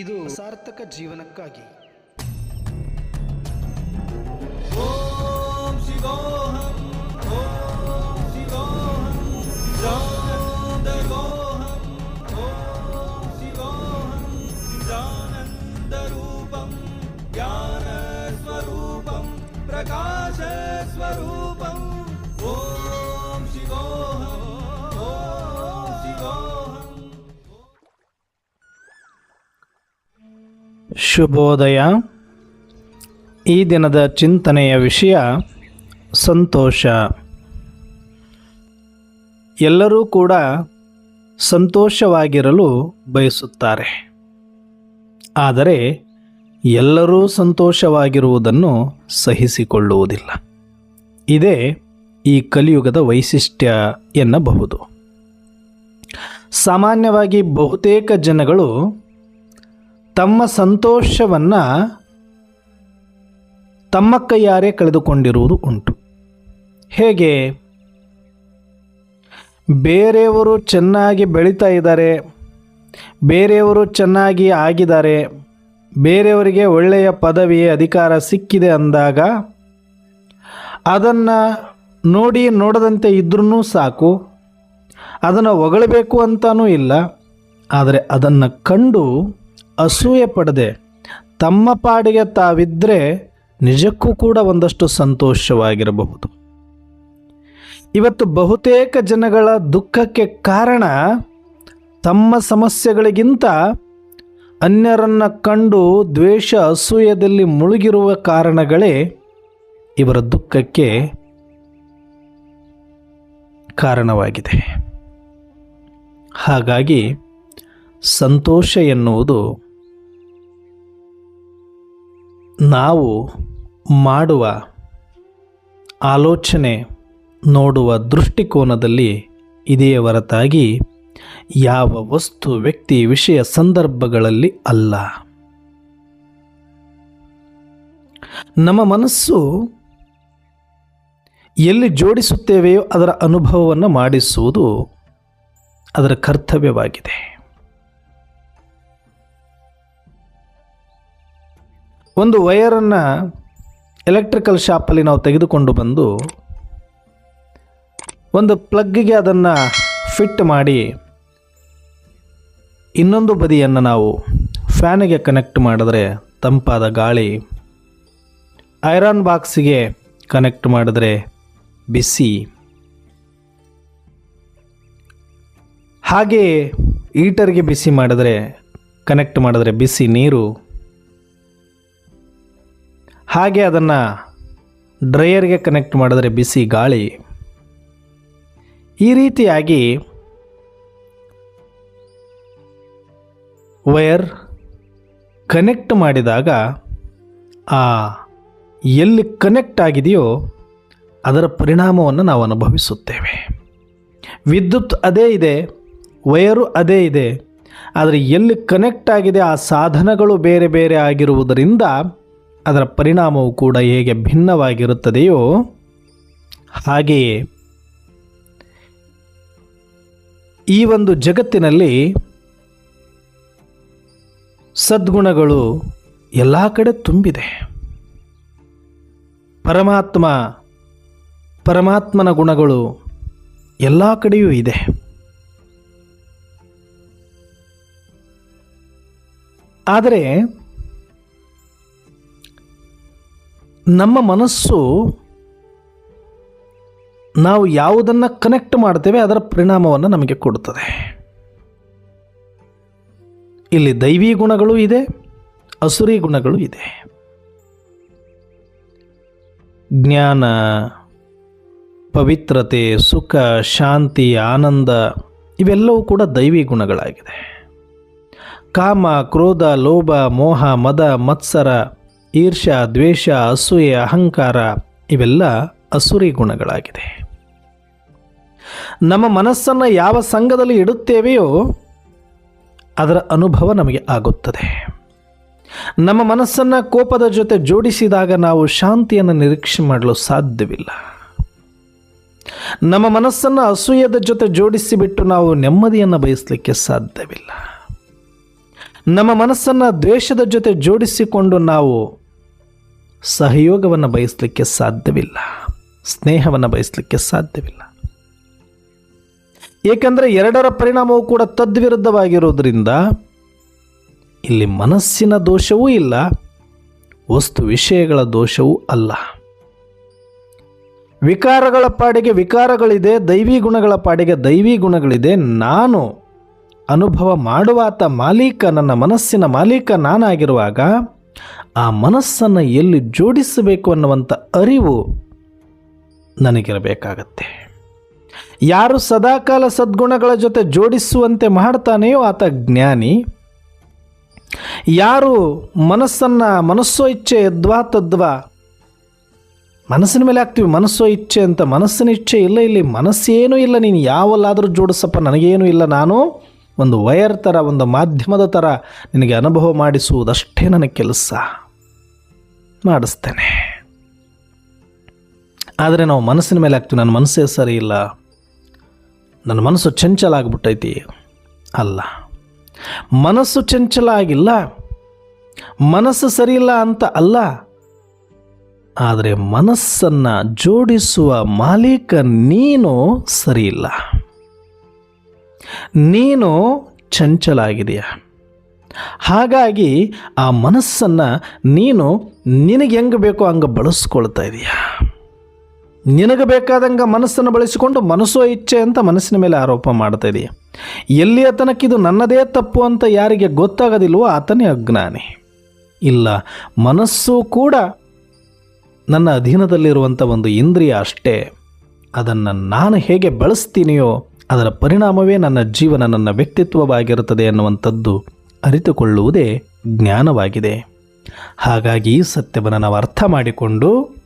ಇದು ಸಾರ್ಥಕ ಜೀವನಕ್ಕಾಗಿ. ಶುಭೋದಯ. ಈ ದಿನದ ಚಿಂತನೆಯ ವಿಷಯ ಸಂತೋಷ. ಎಲ್ಲರೂ ಕೂಡ ಸಂತೋಷವಾಗಿರಲು ಬಯಸುತ್ತಾರೆ. ಆದರೆ ಎಲ್ಲರೂ ಸಂತೋಷವಾಗಿರುವುದನ್ನು ಸಹಿಸಿಕೊಳ್ಳುವುದಿಲ್ಲ. ಇದೇ ಈ ಕಲಿಯುಗದ ವೈಶಿಷ್ಟ್ಯ ಎನ್ನಬಹುದು. ಸಾಮಾನ್ಯವಾಗಿ ಬಹುತೇಕ ಜನಗಳು ತಮ್ಮ ಸಂತೋಷವನ್ನು ತಮ್ಮ ಕೈಯಾರೆ ಕಳೆದುಕೊಂಡಿರುವುದು ಉಂಟು. ಹೇಗೆ? ಬೇರೆಯವರು ಚೆನ್ನಾಗಿ ಬೆಳೀತಾ ಇದ್ದಾರೆ, ಬೇರೆಯವರು ಚೆನ್ನಾಗಿ ಆಗಿದ್ದಾರೆ, ಬೇರೆಯವರಿಗೆ ಒಳ್ಳೆಯ ಪದವಿ ಅಧಿಕಾರ ಸಿಕ್ಕಿದೆ ಅಂದಾಗ ಅದನ್ನು ನೋಡಿ ನೋಡದಂತೆ ಇದ್ರೂ ಸಾಕು, ಅದನ್ನು ಹೊಗಳಬೇಕು ಅಂತಲೂ ಇಲ್ಲ, ಆದರೆ ಅದನ್ನು ಕಂಡು ಅಸೂಯೆ ಪಡದೆ ತಮ್ಮ ಪಾಡಿಗೆ ತಾವಿದ್ದರೆ ನಿಜಕ್ಕೂ ಕೂಡ ಒಂದಷ್ಟು ಸಂತೋಷವಾಗಿರಬಹುದು. ಇವತ್ತು ಬಹುತೇಕ ಜನಗಳ ದುಃಖಕ್ಕೆ ಕಾರಣ ತಮ್ಮ ಸಮಸ್ಯೆಗಳಿಗಿಂತ ಅನ್ಯರನ್ನು ಕಂಡು ದ್ವೇಷ ಅಸೂಯದಲ್ಲಿ ಮುಳುಗಿರುವ ಕಾರಣಗಳೇ ಇವರ ದುಃಖಕ್ಕೆ ಕಾರಣವಾಗಿದೆ. ಹಾಗಾಗಿ ಸಂತೋಷ ಎನ್ನುವುದು ನಾವು ಮಾಡುವ ಆಲೋಚನೆ ನೋಡುವ ದೃಷ್ಟಿಕೋನದಲ್ಲಿ ಇದೆಯೇ ಹೊರತಾಗಿ ಯಾವ ವಸ್ತು, ವ್ಯಕ್ತಿ, ವಿಷಯ, ಸಂದರ್ಭಗಳಲ್ಲಿ ಅಲ್ಲ. ನಮ್ಮ ಮನಸ್ಸು ಎಲ್ಲಿ ಜೋಡಿಸುತ್ತೇವೆಯೋ ಅದರ ಅನುಭವವನ್ನು ಮಾಡಿಸುವುದು ಅದರ ಕರ್ತವ್ಯವಾಗಿದೆ. ಒಂದು ವಯರನ್ನು ಎಲೆಕ್ಟ್ರಿಕಲ್ ಶಾಪಲ್ಲಿ ನಾವು ತೆಗೆದುಕೊಂಡು ಬಂದು ಒಂದು ಪ್ಲಗ್ಗಿಗೆ ಅದನ್ನು ಫಿಟ್ ಮಾಡಿ ಇನ್ನೊಂದು ಬದಿಯನ್ನು ನಾವು ಫ್ಯಾನಿಗೆ ಕನೆಕ್ಟ್ ಮಾಡಿದ್ರೆ ತಂಪಾದ ಗಾಳಿ ಐರನ್ ಬಾಕ್ಸಿಗೆ ಕನೆಕ್ಟ್ ಮಾಡಿದ್ರೆ ಬಿಸಿ. ಹಾಗೆಯೇ ಈಟರ್ಗೆ ಬಿಸಿ ಮಾಡಿದ್ರೆ ಕನೆಕ್ಟ್ ಮಾಡಿದ್ರೆ ಬಿಸಿ ನೀರು. ಹಾಗೆ ಅದನ್ನು ಡ್ರೈಯರ್ಗೆ ಕನೆಕ್ಟ್ ಮಾಡಿದ್ರೆ ಬಿಸಿ ಗಾಳಿ. ಈ ರೀತಿಯಾಗಿ ವೈರ್ ಕನೆಕ್ಟ್ ಮಾಡಿದಾಗ ಆ ಎಲ್ಲಿ ಕನೆಕ್ಟ್ ಆಗಿದೆಯೋ ಅದರ ಪರಿಣಾಮವನ್ನು ನಾವು ಅನುಭವಿಸುತ್ತೇವೆ. ವಿದ್ಯುತ್ ಅದೇ ಇದೆ ವಯರು ಅದೇ ಇದೆ, ಆದರೆ ಎಲ್ಲಿ ಕನೆಕ್ಟ್ ಆಗಿದೆ ಆ ಸಾಧನಗಳು ಬೇರೆ ಬೇರೆ ಆಗಿರುವುದರಿಂದ ಅದರ ಪರಿಣಾಮವು ಕೂಡ ಹೇಗೆ ಭಿನ್ನವಾಗಿರುತ್ತದೆಯೋ ಹಾಗೆಯೇ ಈ ಒಂದು ಜಗತ್ತಿನಲ್ಲಿ ಸದ್ಗುಣಗಳು ಎಲ್ಲ ಕಡೆ ತುಂಬಿದೆ. ಪರಮಾತ್ಮ, ಪರಮಾತ್ಮನ ಗುಣಗಳು ಎಲ್ಲ ಕಡೆಯೂ ಇದೆ. ಆದರೆ ನಮ್ಮ ಮನಸ್ಸು ನಾವು ಯಾವುದನ್ನು ಕನೆಕ್ಟ್ ಮಾಡ್ತೇವೆ ಅದರ ಪರಿಣಾಮವನ್ನು ನಮಗೆ ಕೊಡುತ್ತದೆ. ಇಲ್ಲಿ ದೈವಿ ಗುಣಗಳು ಇದೆ, ಅಸುರಿ ಗುಣಗಳು ಇದೆ. ಜ್ಞಾನ, ಪವಿತ್ರತೆ, ಸುಖ, ಶಾಂತಿ, ಆನಂದ ಇವೆಲ್ಲವೂ ಕೂಡ ದೈವಿ ಗುಣಗಳಾಗಿದೆ. ಕಾಮ, ಕ್ರೋಧ, ಲೋಭ, ಮೋಹ, ಮದ, ಮತ್ಸರ ಈರ್ಷ ದ್ವೇಷ, ಅಸೂಯೆ, ಅಹಂಕಾರ ಇವೆಲ್ಲ ಅಸುರಿ ಗುಣಗಳಾಗಿದೆ. ನಮ್ಮ ಮನಸ್ಸನ್ನು ಯಾವ ಸಂಘದಲ್ಲಿ ಇಡುತ್ತೇವೆಯೋ ಅದರ ಅನುಭವ ನಮಗೆ ಆಗುತ್ತದೆ. ನಮ್ಮ ಮನಸ್ಸನ್ನು ಕೋಪದ ಜೊತೆ ಜೋಡಿಸಿದಾಗ ನಾವು ಶಾಂತಿಯನ್ನು ನಿರೀಕ್ಷೆ ಮಾಡಲು ಸಾಧ್ಯವಿಲ್ಲ. ನಮ್ಮ ಮನಸ್ಸನ್ನು ಅಸೂಯದ ಜೊತೆ ಜೋಡಿಸಿಬಿಟ್ಟು ನಾವು ನೆಮ್ಮದಿಯನ್ನು ಬಯಸಲಿಕ್ಕೆ ಸಾಧ್ಯವಿಲ್ಲ. ನಮ್ಮ ಮನಸ್ಸನ್ನು ದ್ವೇಷದ ಜೊತೆ ಜೋಡಿಸಿಕೊಂಡು ನಾವು ಸಹಯೋಗವನ್ನು ಬಯಸಲಿಕ್ಕೆ ಸಾಧ್ಯವಿಲ್ಲ. ಸ್ನೇಹವನ್ನು ಬಯಸಲಿಕ್ಕೆ ಸಾಧ್ಯವಿಲ್ಲ. ಏಕೆಂದರೆ ಎರಡರ ಪರಿಣಾಮವು ಕೂಡ ತದ್ವಿರುದ್ಧವಾಗಿರುವುದರಿಂದ ಇಲ್ಲಿ ಮನಸ್ಸಿನ ದೋಷವೂ ಇಲ್ಲ, ವಸ್ತು ವಿಷಯಗಳ ದೋಷವೂ ಅಲ್ಲ. ವಿಕಾರಗಳ ಪಾಡಿಗೆ ವಿಕಾರಗಳಿದೆ, ದೈವಿ ಗುಣಗಳ ಪಾಡಿಗೆ ದೈವಿ ಗುಣಗಳಿದೆ. ನಾನು ಅನುಭವ ಮಾಡುವಾತ ಮಾಲೀಕ, ನನ್ನ ಮನಸ್ಸಿನ ಮಾಲೀಕ ನಾನಾಗಿರುವಾಗ ಆ ಮನಸ್ಸನ್ನು ಎಲ್ಲಿ ಜೋಡಿಸಬೇಕು ಅನ್ನುವಂಥ ಅರಿವು ನನಗಿರಬೇಕಾಗತ್ತೆ. ಯಾರು ಸದಾಕಾಲ ಸದ್ಗುಣಗಳ ಜೊತೆ ಜೋಡಿಸುವಂತೆ ಮಾಡ್ತಾನೆಯೋ ಆತ ಜ್ಞಾನಿ. ಯಾರು ಮನಸ್ಸನ್ನು ಮನಸ್ಸೋ ಇಚ್ಛೆ ಯದ್ವಾ ತದ್ವಾ ಮನಸ್ಸಿನ ಮೇಲೆ ಹಾಕ್ತೀವಿ, ಮನಸ್ಸೋ ಇಚ್ಛೆ ಅಂತ ಮನಸ್ಸಿನ ಇಚ್ಛೆ ಇಲ್ಲ, ಇಲ್ಲಿ ಮನಸ್ಸೇನೂ ಇಲ್ಲ, ನೀನು ಯಾವಲ್ಲಾದರೂ ಜೋಡಿಸಪ್ಪ, ನನಗೇನು ಇಲ್ಲ, ನಾನು ಒಂದು ವಯರ್ ಥರ ಒಂದು ಮಾಧ್ಯಮದ ಥರ ನಿನಗೆ ಅನುಭವ ಮಾಡಿಸುವುದಷ್ಟೇ ನನ್ನ ಕೆಲಸ. ಮಾಡಿಸ್ತೇನೆ. ಆದರೆ ನಾವು ಮನಸ್ಸಿನ ಮೇಲೆ ಹಾಕ್ತೀವಿ ನನ್ನ ಮನಸ್ಸೇ ಸರಿ ಇಲ್ಲ. ನನ್ನ ಮನಸ್ಸು ಚಂಚಲ ಆಗಿಬಿಟ್ಟೈತಿ ಅಲ್ಲ. ಮನಸ್ಸು ಚಂಚಲ ಆಗಿಲ್ಲ ಮನಸ್ಸು ಸರಿಯಿಲ್ಲ ಅಂತ ಅಲ್ಲ. ಆದರೆ ಮನಸ್ಸನ್ನು ಜೋಡಿಸುವ ಮಾಲೀಕ ನೀನು ಸರಿಯಿಲ್ಲ ನೀನು ಚಂಚಲ ಆಗಿದೆಯಾ ಹಾಗಾಗಿ ಆ ಮನಸ್ಸನ್ನು ನೀನು ನಿನಗೆ ಹೆಂಗೆ ಬೇಕೋ ಹಂಗೆ ಬಳಸ್ಕೊಳ್ತಾ ಇದೆಯಾ? ನಿನಗೆ ಬೇಕಾದಂಗೆ ಮನಸ್ಸನ್ನು ಬಳಸಿಕೊಂಡು ಮನಸ್ಸೋ ಇಚ್ಛೆ ಅಂತ ಮನಸ್ಸಿನ ಮೇಲೆ ಆರೋಪ ಮಾಡ್ತಾ ಇದೆಯಾ? ಎಲ್ಲಿಯ ತನಕ ಇದು ನನ್ನದೇ ತಪ್ಪು ಅಂತ ಯಾರಿಗೆ ಗೊತ್ತಾಗೋದಿಲ್ವೋ ಆತನೇ ಅಜ್ಞಾನಿ. ಇಲ್ಲ, ಮನಸ್ಸು ಕೂಡ ನನ್ನ ಅಧೀನದಲ್ಲಿರುವಂಥ ಒಂದು ಇಂದ್ರಿಯ ಅಷ್ಟೇ. ಅದನ್ನು ನಾನು ಹೇಗೆ ಬಳಸ್ತೀನಿಯೋ ಅದರ ಪರಿಣಾಮವೇ ನನ್ನ ಜೀವನ ನನ್ನ ವ್ಯಕ್ತಿತ್ವವಾಗಿರುತ್ತದೆ ಎನ್ನುವಂಥದ್ದು ಅರಿತುಕೊಳ್ಳುವುದೇ ಜ್ಞಾನವಾಗಿದೆ. ಹಾಗಾಗಿ ಈ ಸತ್ಯವನ್ನು ನಾವು ಅರ್ಥ ಮಾಡಿಕೊಂಡು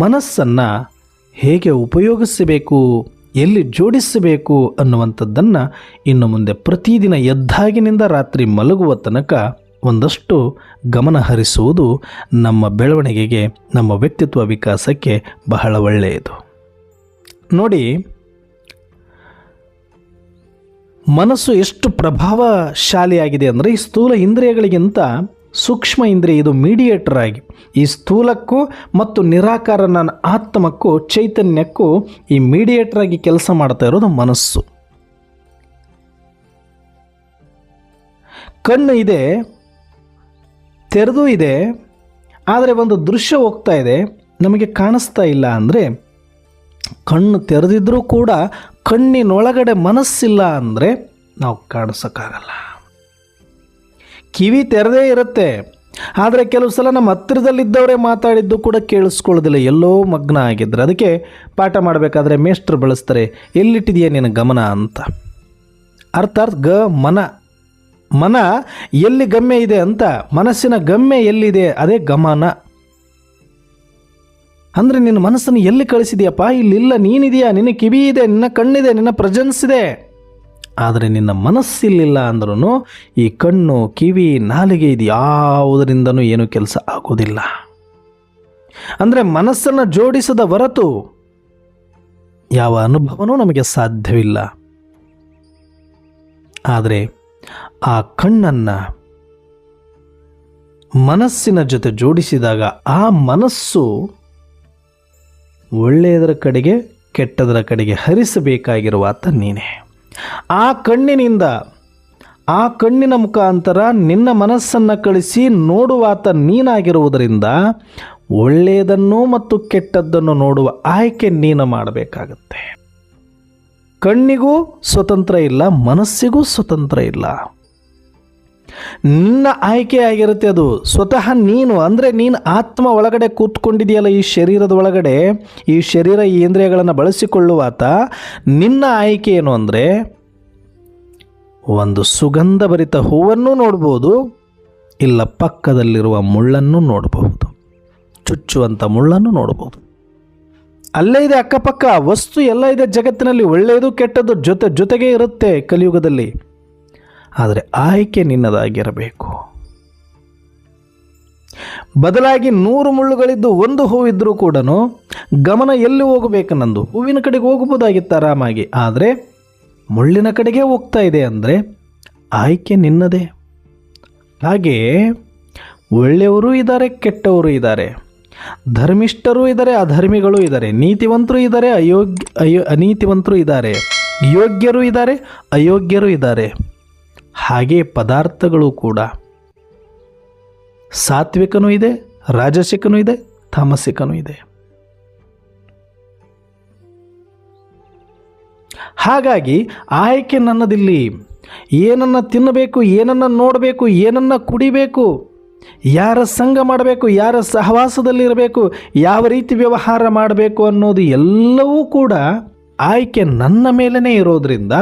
ಮನಸ್ಸನ್ನು ಹೇಗೆ ಉಪಯೋಗಿಸಬೇಕು, ಎಲ್ಲಿ ಜೋಡಿಸಬೇಕು ಅನ್ನುವಂಥದ್ದನ್ನು ಇನ್ನು ಮುಂದೆ ಪ್ರತಿದಿನ ಎದ್ದಾಗಿನಿಂದ ರಾತ್ರಿ ಮಲಗುವ ತನಕ ಒಂದಷ್ಟು ಗಮನ ಹರಿಸುವುದು ನಮ್ಮ ಬೆಳವಣಿಗೆಗೆ, ನಮ್ಮ ವ್ಯಕ್ತಿತ್ವ ವಿಕಾಸಕ್ಕೆ ಬಹಳ ಒಳ್ಳೆಯದು. ನೋಡಿ ಮನಸ್ಸು ಎಷ್ಟು ಪ್ರಭಾವಶಾಲಿಯಾಗಿದೆ ಅಂದರೆ ಈ ಸ್ಥೂಲ ಇಂದ್ರಿಯಗಳಿಗಿಂತ ಸೂಕ್ಷ್ಮ ಇಂದ್ರಿಯ ಇದು ಮೀಡಿಯೇಟರ್ ಆಗಿ. ಈ ಸ್ಥೂಲಕ್ಕೂ ಮತ್ತು ನಿರಾಕಾರ ನನ್ನ ಆತ್ಮಕ್ಕೂ, ಚೈತನ್ಯಕ್ಕೂ ಈ ಮೀಡಿಯೇಟರ್ ಆಗಿ ಕೆಲಸ ಮಾಡ್ತಾ ಇರೋದು ಮನಸ್ಸು. ಕಣ್ಣು ಇದೆ, ತೆರೆದು ಇದೆ, ಆದರೆ ಒಂದು ದೃಶ್ಯ ಹೋಗ್ತಾ ಇದೆ, ನಮಗೆ ಕಾಣಿಸ್ತಾ ಇಲ್ಲ ಅಂದರೆ ಕಣ್ಣು ತೆರೆದಿದ್ರೂ ಕೂಡ ಕಣ್ಣಿನೊಳಗಡೆ ಮನಸ್ಸಿಲ್ಲ ಅಂದರೆ ನಾವು ಕಾಣಿಸೋಕ್ಕಾಗಲ್ಲ. ಕಿವಿ ತೆರೆದೇ ಇರುತ್ತೆ. ಆದರೆ ಕೆಲವು ಸಲ ನಮ್ಮ ಹತ್ತಿರದಲ್ಲಿದ್ದವರೇ ಮಾತಾಡಿದ್ದು ಕೂಡ ಕೇಳಿಸ್ಕೊಳ್ಳೋದಿಲ್ಲ. ಎಲ್ಲೋ ಮಗ್ನ ಆಗಿದ್ರೆ. ಅದಕ್ಕೆ ಪಾಠ ಮಾಡಬೇಕಾದ್ರೆ ಮೇಷ್ಟ್ರು ಬಳಸ್ತಾರೆ, ಎಲ್ಲಿಟ್ಟಿದೆಯಾ ನಿನ್ನ ಗಮನ ಅಂತ. ಅರ್ಥ ಅರ್ಥ ಗ, ಮನ. ಮನ ಎಲ್ಲಿ ಗಮ್ಯ ಇದೆ ಅಂತ, ಮನಸ್ಸಿನ ಗಮ್ಯ ಎಲ್ಲಿದೆ, ಅದೇ ಗಮನ. ಅಂದರೆ ನಿನ್ನ ಮನಸ್ಸನ್ನು ಎಲ್ಲಿ ಕಳಿಸಿದೆಯಪ್ಪ? ಇಲ್ಲಿಲ್ಲ, ನೀನಿದೆಯಾ? ನಿನ್ನ ಕಿವಿ ಇದೆ, ನಿನ್ನ ಕಣ್ಣಿದೆ, ನಿನ್ನ ಪ್ರಜೆನ್ಸ್ ಇದೆ. ಆದರೆ ನಿನ್ನ ಮನಸ್ಸಿಲ್ಲಿಲ್ಲ ಅಂದ್ರೂ ಈ ಕಣ್ಣು, ಕಿವಿ, ನಾಲಿಗೆ ಇದು ಯಾವುದರಿಂದನೂ ಏನೂ ಕೆಲಸ ಆಗೋದಿಲ್ಲ. ಅಂದರೆ ಮನಸ್ಸನ್ನು ಜೋಡಿಸದ ಹೊರತು ಯಾವ ಅನುಭವನೂ ನಮಗೆ ಸಾಧ್ಯವಿಲ್ಲ. ಆದರೆ ಆ ಕಣ್ಣನ್ನು ಮನಸ್ಸಿನ ಜೊತೆ ಜೋಡಿಸಿದಾಗ ಆ ಮನಸ್ಸು ಒಳ್ಳೆಯದರ ಕಡೆಗೆ, ಕೆಟ್ಟದರ ಕಡೆಗೆ ಹರಿಸಬೇಕಾಗಿರುವ ಆತ ನೀನೆ. ಆ ಕಣ್ಣಿನಿಂದ, ಆ ಕಣ್ಣಿನ ಮುಖಾಂತರ ನಿನ್ನ ಮನಸ್ಸನ್ನು ಕಳಿಸಿ ನೋಡುವಾತ ನೀನಾಗಿರುವುದರಿಂದ ಒಳ್ಳೆಯದನ್ನು ಮತ್ತು ಕೆಟ್ಟದ್ದನ್ನು ನೋಡುವ ಆಯ್ಕೆ ನೀನು ಮಾಡಬೇಕಾಗತ್ತೆ. ಕಣ್ಣಿಗೂ ಸ್ವತಂತ್ರ ಇಲ್ಲ, ಮನಸ್ಸಿಗೂ ಸ್ವತಂತ್ರ ಇಲ್ಲ. ನಿನ್ನ ಆಯ್ಕೆ ಆಗಿರುತ್ತೆ ಅದು. ಸ್ವತಃ ನೀನು, ಅಂದರೆ ನೀನು ಆತ್ಮ ಒಳಗಡೆ ಕೂತ್ಕೊಂಡಿದೆಯಲ್ಲ ಈ ಶರೀರದ ಒಳಗಡೆ? ಈ ಶರೀರ ಈ ಇಂದ್ರಿಯಗಳನ್ನು ಬಳಸಿಕೊಳ್ಳುವಾತ ನಿನ್ನ ಆಯ್ಕೆ ಏನು ಅಂದರೆ? ಒಂದು ಸುಗಂಧಭರಿತ ಹೂವನ್ನು ನೋಡ್ಬೋದು, ಇಲ್ಲ ಪಕ್ಕದಲ್ಲಿರುವ ಮುಳ್ಳನ್ನು ನೋಡಬಹುದು ಚುಚ್ಚುವಂಥ ಮುಳ್ಳನ್ನು ನೋಡಬಹುದು ಅಲ್ಲೇ ಇದೆ ಅಕ್ಕಪಕ್ಕ, ವಸ್ತು ಎಲ್ಲ ಇದೆ ಜಗತ್ತಿನಲ್ಲಿ, ಒಳ್ಳೆಯದು ಕೆಟ್ಟದ್ದು ಜೊತೆ, ಜೊತೆಗೆ ಇರುತ್ತೆ ಕಲಿಯುಗದಲ್ಲಿ. ಆದರೆ ಆಯ್ಕೆ ನಿನ್ನದಾಗಿರಬೇಕು. ಬದಲಾಗಿ ನೂರು ಮುಳ್ಳುಗಳಿದ್ದು ಒಂದು ಹೂವಿದ್ದರೂ ಕೂಡ ಗಮನ ಎಲ್ಲಿ ಹೋಗಬೇಕು ನಂದು ಹೂವಿನ ಕಡೆಗೆ ಹೋಗಬಹುದಾಗಿತ್ತು ಆರಾಮಾಗಿ. ಆದರೆ ಮುಳ್ಳಿನ ಕಡೆಗೆ ಹೋಗ್ತಾ ಇದೆ ಅಂದರೆ ಆಯ್ಕೆ ನಿನ್ನದೇ. ಹಾಗೆ ಒಳ್ಳೆಯವರು ಇದ್ದಾರೆ, ಕೆಟ್ಟವರು ಇದ್ದಾರೆ, ಧರ್ಮಿಷ್ಠರು ಇದ್ದಾರೆ, ಅಧರ್ಮಿಗಳು ಇದ್ದಾರೆ, ನೀತಿವಂತರು ಇದ್ದಾರೆ, ಅಯೋಗ್ಯ, ಅಯೋ, ಅನೀತಿವಂತರು ಇದ್ದಾರೆ, ಯೋಗ್ಯರು ಇದ್ದಾರೆ, ಅಯೋಗ್ಯರು ಇದ್ದಾರೆ. ಹಾಗೆ ಪದಾರ್ಥಗಳು ಕೂಡ. ಸಾತ್ವಿಕನೂ ಇದೆ, ರಾಜಸಿಕನೂ ಇದೆ, ತಾಮಸಿಕನೂ ಇದೆ. ಹಾಗಾಗಿ ಆಯ್ಕೆ ನನ್ನದಿಲ್ಲಿ. ಏನನ್ನು ತಿನ್ನಬೇಕು, ಏನನ್ನು ನೋಡಬೇಕು, ಏನನ್ನು ಕುಡಿಬೇಕು, ಯಾರ ಸಂಘ ಮಾಡಬೇಕು, ಯಾರ ಸಹವಾಸದಲ್ಲಿರಬೇಕು, ಯಾವ ರೀತಿ ವ್ಯವಹಾರ ಮಾಡಬೇಕು ಅನ್ನೋದು ಎಲ್ಲವೂ ಕೂಡ ಆಯ್ಕೆ ನನ್ನ ಮೇಲೇ ಇರೋದ್ರಿಂದ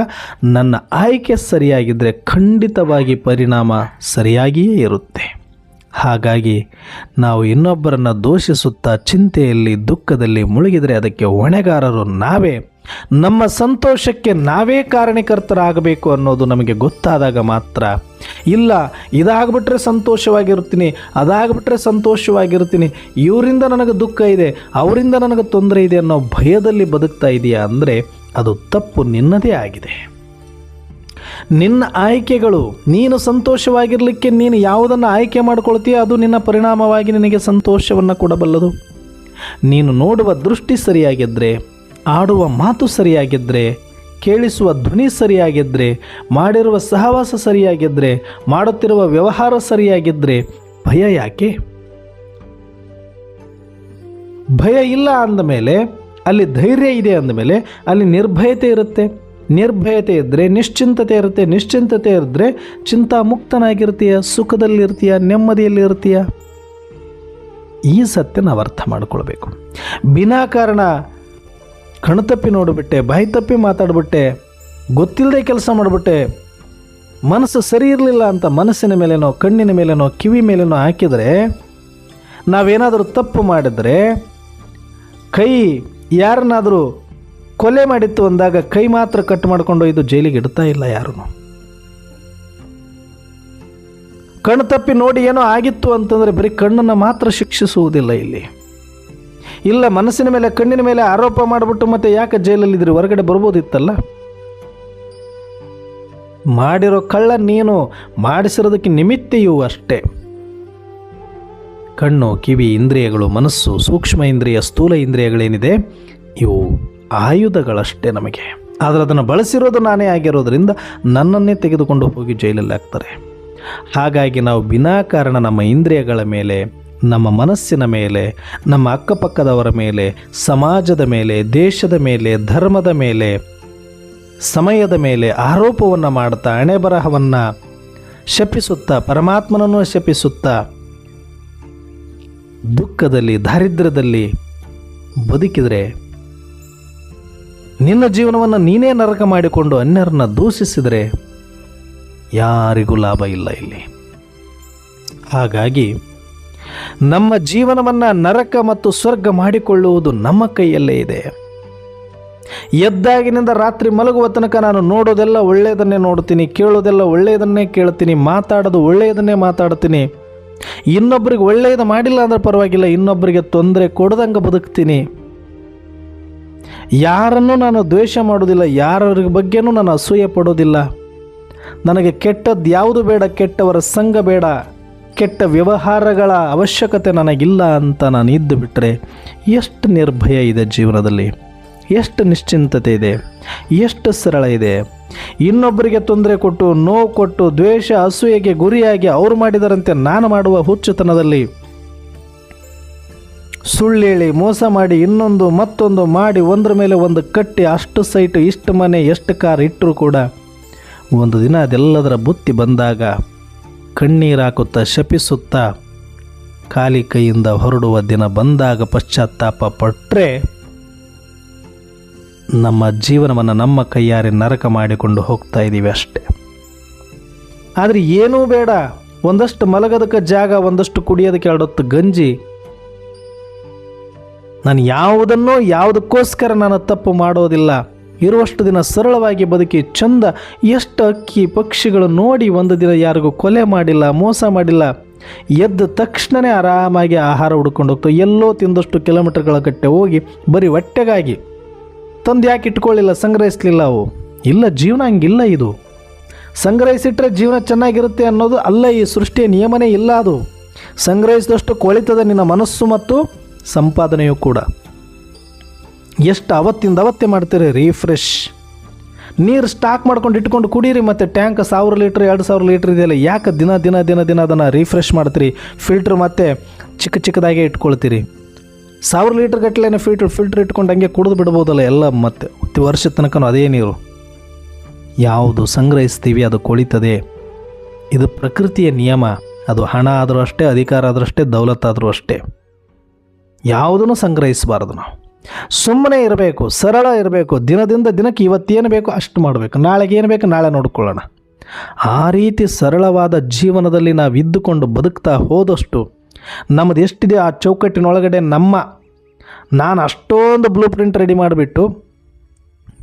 ನನ್ನ ಆಯ್ಕೆ ಸರಿಯಾಗಿದ್ದರೆ ಖಂಡಿತವಾಗಿ ಪರಿಣಾಮ ಸರಿಯಾಗಿಯೇ ಇರುತ್ತೆ. ಹಾಗಾಗಿ ನಾವು ಇನ್ನೊಬ್ಬರನ್ನು ದೋಷಿಸುತ್ತಾ ಚಿಂತೆಯಲ್ಲಿ, ದುಃಖದಲ್ಲಿ ಮುಳುಗಿದರೆ ಅದಕ್ಕೆ ಹೊಣೆಗಾರರು ನಾವೇ. ನಮ್ಮ ಸಂತೋಷಕ್ಕೆ ನಾವೇ ಕಾರಣಕರ್ತರಾಗಬೇಕು ಅನ್ನೋದು ನಮಗೆ ಗೊತ್ತಾದಾಗ ಮಾತ್ರ. ಇಲ್ಲ, ಇದಾಗ್ಬಿಟ್ರೆ ಸಂತೋಷವಾಗಿರ್ತೀನಿ, ಅದಾಗ್ಬಿಟ್ರೆ ಸಂತೋಷವಾಗಿರ್ತೀನಿ, ಇವರಿಂದ ನನಗೆ ದುಃಖ ಇದೆ, ಅವರಿಂದ ನನಗೆ ತೊಂದರೆ ಇದೆ ಅನ್ನೋ ಭಯದಲ್ಲಿ ಬದುಕ್ತಾ ಇದೆಯಾ ಅಂದರೆ ಅದು ತಪ್ಪು ನಿನ್ನದೇ ಆಗಿದೆ. ನಿನ್ನ ಆಯ್ಕೆಗಳು, ನೀನು ಸಂತೋಷವಾಗಿರಲಿಕ್ಕೆ ನೀನು ಯಾವುದನ್ನು ಆಯ್ಕೆ ಮಾಡ್ಕೊಳ್ತೀಯ ಅದು ನಿನ್ನ ಪರಿಣಾಮವಾಗಿ ನಿನಗೆ ಸಂತೋಷವನ್ನು ಕೊಡಬಲ್ಲದು. ನೀನು ನೋಡುವ ದೃಷ್ಟಿ ಸರಿಯಾಗಿದ್ದರೆ ಆಡುವ ಮಾತು ಸರಿಯಾಗಿದ್ದರೆ ಕೇಳಿಸುವ ಧ್ವನಿ ಸರಿಯಾಗಿದ್ದರೆ ಮಾಡಿರುವ ಸಹವಾಸ ಸರಿಯಾಗಿದ್ದರೆ ಮಾಡುತ್ತಿರುವ ವ್ಯವಹಾರ ಸರಿಯಾಗಿದ್ದರೆ ಭಯ ಯಾಕೆ? ಭಯ ಇಲ್ಲ ಅಂದಮೇಲೆ ಅಲ್ಲಿ ಧೈರ್ಯ ಇದೆ ಅಂದಮೇಲೆ ಅಲ್ಲಿ ನಿರ್ಭಯತೆ ಇರುತ್ತೆ. ನಿರ್ಭಯತೆ ಇದ್ದರೆ ನಿಶ್ಚಿಂತತೆ ಇರುತ್ತೆ. ನಿಶ್ಚಿಂತತೆ ಇದ್ದರೆ ಚಿಂತಾಮುಕ್ತನಾಗಿರ್ತೀಯ, ಸುಖದಲ್ಲಿರ್ತೀಯ, ನೆಮ್ಮದಿಯಲ್ಲಿರ್ತೀಯ. ಈ ಸತ್ಯ ನಾವು ಅರ್ಥ ಮಾಡಿಕೊಳ್ಬೇಕು. ವಿನಾಕಾರಣ ಕಣ್ತಪ್ಪಿ ನೋಡಿಬಿಟ್ಟೆ ಬಾಯಿ ತಪ್ಪಿ ಮಾತಾಡ್ಬಿಟ್ಟೆ ಗೊತ್ತಿಲ್ಲದೆ ಕೆಲಸ ಮಾಡಿಬಿಟ್ಟೆ. ಮನಸ್ಸು ಸರಿ ಇರಲಿಲ್ಲ ಅಂತ ಮನಸ್ಸಿನ ಮೇಲೇನೋ, ಕಣ್ಣಿನ ಮೇಲೇನೋ, ಕಿವಿ ಮೇಲೇನೋ ಹಾಕಿದರೆ, ನಾವೇನಾದರೂ ತಪ್ಪು ಮಾಡಿದರೆ, ಕೈ ಯಾರನ್ನಾದರೂ ಕೊಲೆ ಮಾಡಿತ್ತು ಅಂದಾಗ ಕೈ ಮಾತ್ರ ಕಟ್ ಮಾಡಿಕೊಂಡು ಇದು ಜೈಲಿಗೆ ಇಡ್ತಾ ಇಲ್ಲ ಯಾರೂ ಕಣ್ಣು ತಪ್ಪಿ ನೋಡಿ ಏನೋ ಆಗಿತ್ತು ಅಂತಂದರೆ ಬರೀ ಕಣ್ಣನ್ನು ಮಾತ್ರ ಶಿಕ್ಷಿಸುವುದಿಲ್ಲ ಇಲ್ಲಿ. ಇಲ್ಲ ಮನಸ್ಸಿನ ಮೇಲೆ, ಕಣ್ಣಿನ ಮೇಲೆ ಆರೋಪ ಮಾಡಿಬಿಟ್ಟು ಮತ್ತೆ ಯಾಕೆ ಜೈಲಲ್ಲಿದ್ರಿ ಹೊರಗಡೆ ಬರ್ಬೋದಿತ್ತಲ್ಲ? ಮಾಡಿರೋ ಕಳ್ಳ ನೀನು ಮಾಡಿಸಿರೋದಕ್ಕೆ ನಿಮಿತ್ತೆಯೂ ಅಷ್ಟೇ. ಕಣ್ಣು, ಕಿವಿ, ಇಂದ್ರಿಯಗಳು, ಮನಸ್ಸು, ಸೂಕ್ಷ್ಮ ಇಂದ್ರಿಯ, ಸ್ಥೂಲ ಇಂದ್ರಿಯಗಳೇನಿದೆ, ಇವು ಆಯುಧಗಳಷ್ಟೇ ನಮಗೆ. ಆದರೆ ಅದನ್ನು ಬಳಸಿರೋದು ನಾನೇ ಆಗಿರೋದ್ರಿಂದ ನನ್ನನ್ನೇ ತೆಗೆದುಕೊಂಡು ಹೋಗಿ ಜೈಲಲ್ಲಿ ಹಾಕ್ತಾರೆ. ಹಾಗಾಗಿ ನಾವು ವಿನಾಕಾರಣ ನಮ್ಮ ಇಂದ್ರಿಯಗಳ ಮೇಲೆ ನಮ್ಮ ಮನಸ್ಸಿನ ಮೇಲೆ, ನಮ್ಮ ಅಕ್ಕಪಕ್ಕದವರ ಮೇಲೆ, ಸಮಾಜದ ಮೇಲೆ, ದೇಶದ ಮೇಲೆ, ಧರ್ಮದ ಮೇಲೆ, ಸಮಯದ ಮೇಲೆ ಆರೋಪವನ್ನು ಮಾಡ್ತಾ ಹಣೆಬರಹವನ್ನು ಶಪಿಸುತ್ತಾ, ಪರಮಾತ್ಮನನ್ನು ಶಪಿಸುತ್ತಾ, ದುಃಖದಲ್ಲಿ, ದಾರಿದ್ರ್ಯದಲ್ಲಿ ಬದುಕಿದರೆ ನಿನ್ನ ಜೀವನವನ್ನು ನೀನೇ ನರಕ ಮಾಡಿಕೊಂಡು ಅನ್ಯರನ್ನ ದೂಷಿಸಿದರೆ ಯಾರಿಗೂ ಲಾಭ ಇಲ್ಲ ಇಲ್ಲಿ. ಹಾಗಾಗಿ ನಮ್ಮ ಜೀವನವನ್ನು ನರಕ ಮತ್ತು ಸ್ವರ್ಗ ಮಾಡಿಕೊಳ್ಳುವುದು ನಮ್ಮ ಕೈಯಲ್ಲೇ ಇದೆ. ಎದ್ದಾಗಿನಿಂದ ರಾತ್ರಿ ಮಲಗುವ ತನಕ ನಾನು ನೋಡೋದೆಲ್ಲ ಒಳ್ಳೆಯದನ್ನೇ ನೋಡ್ತೀನಿ, ಕೇಳೋದೆಲ್ಲ ಒಳ್ಳೆಯದನ್ನೇ ಕೇಳ್ತೀನಿ, ಮಾತಾಡೋದು ಒಳ್ಳೆಯದನ್ನೇ ಮಾತಾಡ್ತೀನಿ. ಇನ್ನೊಬ್ಬರಿಗೆ ಒಳ್ಳೆಯದು ಮಾಡಿಲ್ಲ ಅಂದ್ರೆ ಪರವಾಗಿಲ್ಲ ಇನ್ನೊಬ್ಬರಿಗೆ ತೊಂದರೆ ಕೊಡದಂಗೆ ಬದುಕ್ತೀನಿ. ಯಾರನ್ನೂ ನಾನು ದ್ವೇಷ ಮಾಡೋದಿಲ್ಲ ಯಾರ ಬಗ್ಗೆನೂ ನಾನು ಅಸೂಯೆ ಪಡೋದಿಲ್ಲ. ನನಗೆ ಕೆಟ್ಟದ್ದು ಯಾವುದು ಬೇಡ, ಕೆಟ್ಟವರ ಸಂಘ ಬೇಡ. ಕೆಟ್ಟ ವ್ಯವಹಾರಗಳ ಅವಶ್ಯಕತೆ ನನಗಿಲ್ಲ ಅಂತ ನಾನು ಇದ್ದು ಬಿಟ್ಟರೆ ಎಷ್ಟು ನಿರ್ಭಯ ಇದೆ ಜೀವನದಲ್ಲಿ, ಎಷ್ಟು ನಿಶ್ಚಿಂತತೆ ಇದೆ, ಎಷ್ಟು ಸರಳ ಇದೆ. ಇನ್ನೊಬ್ಬರಿಗೆ ತೊಂದರೆ ಕೊಟ್ಟು, ನೋವು ಕೊಟ್ಟು, ದ್ವೇಷ, ಅಸೂಯೆಗೆ ಗುರಿಯಾಗಿ ಅವ್ರು ಮಾಡಿದರಂತೆ ನಾನು ಮಾಡುವ ಹುಚ್ಚುತನದಲ್ಲಿ ಸುಳ್ಳೇಳಿ, ಮೋಸ ಮಾಡಿ, ಇನ್ನೊಂದು ಮತ್ತೊಂದು ಮಾಡಿ, ಒಂದರ ಮೇಲೆ ಒಂದು ಕಟ್ಟಿ, ಅಷ್ಟು ಸೈಟು, ಇಷ್ಟು ಮನೆ, ಎಷ್ಟು ಕಾರ್ ಇಟ್ಟರೂ ಕೂಡ ಒಂದು ದಿನ ಅದೆಲ್ಲದರ ಬುತ್ತಿ ಬಂದಾಗ ಕಣ್ಣೀರು ಹಾಕುತ್ತಾ ಶಪಿಸುತ್ತಾ ಖಾಲಿ ಕೈಯಿಂದ ಹೊರಡುವ ದಿನ ಬಂದಾಗ ಪಶ್ಚಾತ್ತಾಪ ಪಟ್ಟರೆ ನಮ್ಮ ಜೀವನವನ್ನು ನಮ್ಮ ಕೈಯಾರೆ ನರಕ ಮಾಡಿಕೊಂಡು ಹೋಗ್ತಾ ಇದ್ದೀವಿ ಅಷ್ಟೆ. ಆದರೆ ಏನೂ ಬೇಡ. ಒಂದಷ್ಟು ಮಲಗೋದಕ್ಕೆ ಜಾಗ, ಒಂದಷ್ಟು ಕುಡಿಯೋದಕ್ಕೆ ಎರಡೊತ್ತು ಗಂಜಿ. ನಾನು ಯಾವುದನ್ನೋ ಯಾವುದಕ್ಕೋಸ್ಕರ ನಾನು ತಪ್ಪು ಮಾಡೋದಿಲ್ಲ. ಇರುವಷ್ಟು ದಿನ ಸರಳವಾಗಿ ಬದುಕಿ ಚಂದ ಎಷ್ಟು ಅಕ್ಕಿ ಪಕ್ಷಿಗಳು ನೋಡಿ ಒಂದು ದಿನ ಯಾರಿಗೂ ಕೊಲೆ ಮಾಡಿಲ್ಲ, ಮೋಸ ಮಾಡಿಲ್ಲ. ಎದ್ದ ತಕ್ಷಣವೇ ಆರಾಮಾಗಿ ಆಹಾರ ಹುಡ್ಕೊಂಡು ಹೋಗ್ತವೆ ಎಲ್ಲೋ ತಿಂದಷ್ಟು ಕಿಲೋಮೀಟರ್ಗಳ ಕಟ್ಟೆ ಹೋಗಿ ಬರೀ ಹೊಟ್ಟೆಗಾಗಿ. ತಂದು ಯಾಕೆ ಇಟ್ಕೊಳ್ಳಿಲ್ಲ, ಸಂಗ್ರಹಿಸಲಿಲ್ಲ ಅವು? ಇಲ್ಲ, ಜೀವನ ಹಂಗಿಲ್ಲ ಇದು. ಸಂಗ್ರಹಿಸಿಟ್ರೆ ಜೀವನ ಚೆನ್ನಾಗಿರುತ್ತೆ ಅನ್ನೋದು ಅಲ್ಲ, ಈ ಸೃಷ್ಟಿಯ ನಿಯಮನೇ ಇಲ್ಲ ಅದು. ಸಂಗ್ರಹಿಸಿದಷ್ಟು ಕೊಳಿತದ ನಿನ್ನ ಮನಸ್ಸು ಮತ್ತು ಸಂಪಾದನೆಯೂ ಕೂಡ. ಎಷ್ಟು ಅವತ್ತಿಂದ ಅವತ್ತೇ ಮಾಡ್ತೀರಿ? ರೀಫ್ರೆಶ್ ನೀರು ಸ್ಟಾಕ್ ಮಾಡ್ಕೊಂಡು ಇಟ್ಕೊಂಡು ಕುಡೀರಿ ಮತ್ತು ಟ್ಯಾಂಕ್ ಸಾವಿರ ಲೀಟ್ರ್ ಎರಡು ಸಾವಿರ ಲೀಟ್ರ್ ಇದೆಯಲ್ಲ, ಯಾಕೆ ದಿನ ದಿನ ದಿನ ದಿನ ಅದನ್ನು ರೀಫ್ರೆಶ್ ಮಾಡ್ತೀರಿ? ಫಿಲ್ಟ್ರ್ ಮತ್ತು ಚಿಕ್ಕ ಚಿಕ್ಕದಾಗೆ ಇಟ್ಕೊಳ್ತೀರಿ. ಸಾವಿರ ಲೀಟ್ರ್ ಗಟ್ಟಲೆ ಫಿಲ್ಟ್ರ್ ಫಿಲ್ಟ್ರ್ ಇಟ್ಕೊಂಡು ಹಂಗೆ ಕುಡಿದು ಬಿಡ್ಬೋದಲ್ಲ ಎಲ್ಲ ಮತ್ತೆ. ವರ್ಷದ ತನಕ ಅದೇ ನೀರು. ಯಾವುದು ಸಂಗ್ರಹಿಸ್ತೀವಿ ಅದು ಕೊಳಿತದೆ. ಇದು ಪ್ರಕೃತಿಯ ನಿಯಮ. ಅದು ಹಣ ಆದರೂ ಅಷ್ಟೇ, ಅಧಿಕಾರ ಆದರೂ ಅಷ್ಟೇ ದೌಲತ್ತಾದರೂ ಅಷ್ಟೇ. ಯಾವುದನ್ನು ಸಂಗ್ರಹಿಸಬಾರ್ದು ನಾವು? ಸುಮ್ಮನೆ ಇರಬೇಕು, ಸರಳ ಇರಬೇಕು, ದಿನದಿಂದ ದಿನಕ್ಕೆ ಇವತ್ತೇನು ಬೇಕು ಅಷ್ಟು ಮಾಡಬೇಕು. ನಾಳೆಗೆ ಏನು ಬೇಕು ನಾಳೆ ನೋಡ್ಕೊಳ್ಳೋಣ. ಆ ರೀತಿ ಸರಳವಾದ ಜೀವನದಲ್ಲಿ ನಾವು ಇದ್ದುಕೊಂಡು ಬದುಕ್ತಾ ಹೋದಷ್ಟು ನಮ್ಮದು ಎಷ್ಟಿದೆ ಆ ಚೌಕಟ್ಟಿನೊಳಗಡೆ ನಮ್ಮ, ನಾನು ಅಷ್ಟೊಂದು ಬ್ಲೂ ಪ್ರಿಂಟ್ ರೆಡಿ ಮಾಡಿಬಿಟ್ಟು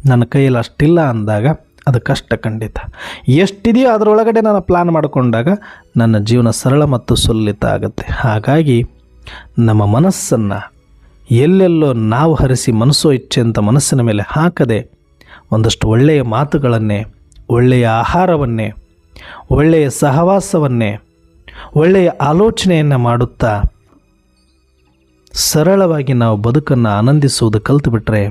ನನ್ನ ಕೈಯಲ್ಲಿ ಅಷ್ಟಿಲ್ಲ ಅಂದಾಗ ಅದು ಕಷ್ಟ ಖಂಡಿತ. ಎಷ್ಟಿದೆಯೋ ಅದರೊಳಗಡೆ ನಾನು ಪ್ಲಾನ್ ಮಾಡಿಕೊಂಡಾಗ ನನ್ನ ಜೀವನ ಸರಳ ಮತ್ತು ಸುಲಲಿತ ಆಗುತ್ತೆ. ಹಾಗಾಗಿ ನಮ್ಮ ಮನಸ್ಸನ್ನು ಎಲ್ಲೆಲ್ಲೋ ನಾವು ಹರಿಸಿ ಮನಸ್ಸೋ ಇಚ್ಛೆ ಅಂತ ಮನಸ್ಸಿನ ಮೇಲೆ ಹಾಕದೆ ಒಂದಷ್ಟು ಒಳ್ಳೆಯ ಮಾತುಗಳನ್ನೇ, ಒಳ್ಳೆಯ ಆಹಾರವನ್ನೇ, ಒಳ್ಳೆಯ ಸಹವಾಸವನ್ನೇ, ಒಳ್ಳೆಯ ಆಲೋಚನೆಯನ್ನು ಮಾಡುತ್ತಾ ಸರಳವಾಗಿ ನಾವು ಬದುಕನ್ನು ಆನಂದಿಸುವುದು ಕಲ್ತುಬಿಟ್ರೆ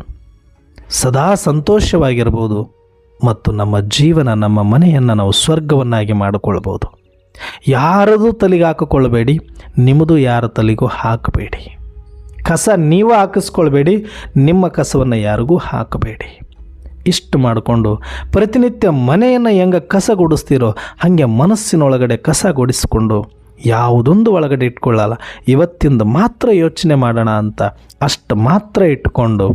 ಸದಾ ಸಂತೋಷವಾಗಿರ್ಬೋದು ಮತ್ತು ನಮ್ಮ ಜೀವನ, ನಮ್ಮ ಮನೆಯನ್ನು ನಾವು ಸ್ವರ್ಗವನ್ನಾಗಿ ಮಾಡಿಕೊಳ್ಬೋದು ಯಾರದು ತಲೆಗೆ ಹಾಕಿಕೊಳ್ಳಬೇಡಿ, ನಿಮ್ಮದು ಯಾರ ತಲೆಗೂ ಹಾಕಬೇಡಿ. ಕಸ ನೀವು ಹಾಕಿಸ್ಕೊಳ್ಬೇಡಿ, ನಿಮ್ಮ ಕಸವನ್ನು ಯಾರಿಗೂ ಹಾಕಬೇಡಿ. ಇಷ್ಟು ಮಾಡಿಕೊಂಡು ಪ್ರತಿನಿತ್ಯ ಮನೆಯನ್ನು ಹೆಂಗೆ ಕಸಗೊಡಿಸ್ತೀರೋ ಹಾಗೆ ಮನಸ್ಸಿನೊಳಗಡೆ ಕಸಗೊಡಿಸ್ಕೊಂಡು ಯಾವುದೊಂದು ಒಳಗಡೆ ಇಟ್ಕೊಳ್ಳಲ್ಲ, ಇವತ್ತಿಂದ ಮಾತ್ರ ಯೋಚನೆ ಮಾಡೋಣ ಅಂತ ಅಷ್ಟು ಮಾತ್ರ ಇಟ್ಕೊಂಡು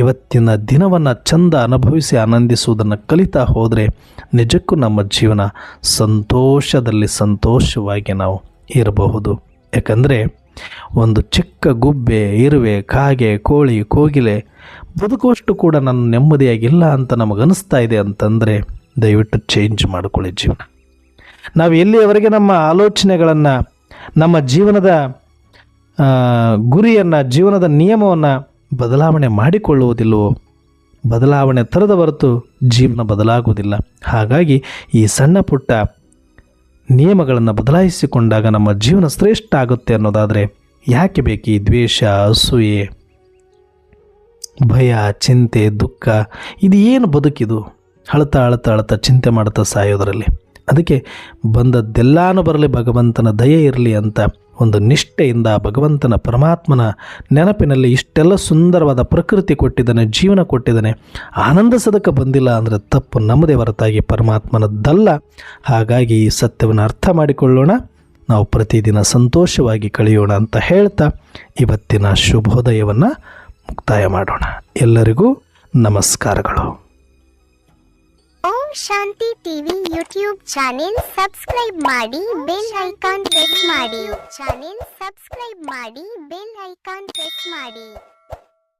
ಇವತ್ತಿನ ದಿನವನ್ನು ಚಂದ ಅನುಭವಿಸಿ ಆನಂದಿಸುವುದನ್ನು ಕಲಿತಾ ಹೋದರೆ ನಿಜಕ್ಕೂ ನಮ್ಮ ಜೀವನ ಸಂತೋಷದಲ್ಲಿ ಸಂತೋಷವಾಗಿ ನಾವು ಇರಬಹುದು. ಯಾಕಂದರೆ ಒಂದು ಚಿಕ್ಕ ಗುಬ್ಬೆ, ಇರುವೆ, ಕಾಗೆ, ಕೋಳಿ, ಕೋಗಿಲೆ ಬದುಕುವಷ್ಟು ಕೂಡ ನಾನು ನೆಮ್ಮದಿಯಾಗಿಲ್ಲ ಅಂತ ನಮಗನಿಸ್ತಾ ಇದೆ ಅಂತಂದರೆ ದಯವಿಟ್ಟು ಚೇಂಜ್ ಮಾಡಿಕೊಳ್ಳಿ ಜೀವನ. ನಾವು ಎಲ್ಲಿಯವರೆಗೆ ನಮ್ಮ ಆಲೋಚನೆಗಳನ್ನು, ನಮ್ಮ ಜೀವನದ ಗುರಿಯನ್ನು, ಜೀವನದ ನಿಯಮವನ್ನು ಬದಲಾವಣೆ ಮಾಡಿಕೊಳ್ಳುವುದಿಲ್ಲವೋ, ಬದಲಾವಣೆ ತರದ ಹೊರತು ಜೀವನ ಬದಲಾಗುವುದಿಲ್ಲ. ಹಾಗಾಗಿ ಈ ಸಣ್ಣ ಪುಟ್ಟ ನಿಯಮಗಳನ್ನು ಬದಲಾಯಿಸಿಕೊಂಡಾಗ ನಮ್ಮ ಜೀವನ ಶ್ರೇಷ್ಠ ಆಗುತ್ತೆ ಅನ್ನೋದಾದರೆ ಯಾಕೆ ಬೇಕು ಈ ದ್ವೇಷ, ಅಸೂಯೆ, ಭಯ, ಚಿಂತೆ, ದುಃಖ? ಇದು ಏನು ಬದುಕಿದು? ಅಳ್ತಾ ಅಳ್ತಾ ಅಳ್ತಾ ಚಿಂತೆ ಮಾಡ್ತಾ ಸಾಯೋದರಲ್ಲಿ. ಅದಕ್ಕೆ ಬಂದದ್ದೆಲ್ಲಾನು ಬರಲಿ, ಭಗವಂತನ ದಯೆ ಇರಲಿ ಅಂತ ಒಂದು ನಿಷ್ಠೆಯಿಂದ ಭಗವಂತನ ಪರಮಾತ್ಮನ ನೆನಪಿನಲ್ಲಿ ಇಷ್ಟೆಲ್ಲ ಸುಂದರವಾದ ಪ್ರಕೃತಿ ಕೊಟ್ಟಿದ್ದಾನೆ, ಜೀವನ ಕೊಟ್ಟಿದ್ದಾನೆ. ಸದಕ ಬಂದಿಲ್ಲ ಅಂದರೆ ತಪ್ಪು ನಮ್ಮದೇ ಹೊರತಾಗಿ ಪರಮಾತ್ಮನದ್ದಲ್ಲ. ಹಾಗಾಗಿ ಈ ಸತ್ಯವನ್ನು ಅರ್ಥ ಮಾಡಿಕೊಳ್ಳೋಣ. ನಾವು ಪ್ರತಿದಿನ ಸಂತೋಷವಾಗಿ ಕಳೆಯೋಣ ಅಂತ ಹೇಳ್ತಾ ಇವತ್ತಿನ ಶುಭೋದಯವನ್ನು ಮುಕ್ತಾಯ ಮಾಡೋಣ. ಎಲ್ಲರಿಗೂ ನಮಸ್ಕಾರಗಳು. Shanti TV YouTube channel subscribe ಮಾಡಿ ಬೆಲ್ ಐಕಾನ್ ಪ್ರೆಸ್ ಮಾಡಿ ಚಾನೆಲ್ ಸಬ್ಸ್ಕ್ರೈಬ್ ಮಾಡಿ ಬೆಲ್ ಐಕಾನ್ ಪ್ರೆಸ್ ಮಾಡಿ